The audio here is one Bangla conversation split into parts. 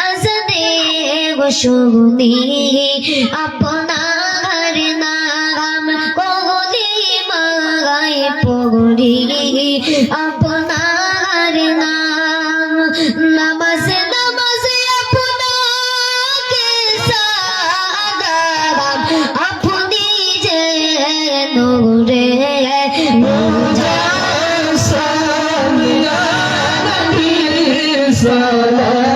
আজাদে গোশুনি আপনার নাম কহলি মাগাই পগরি আপনার السلام عليك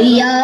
Yeah.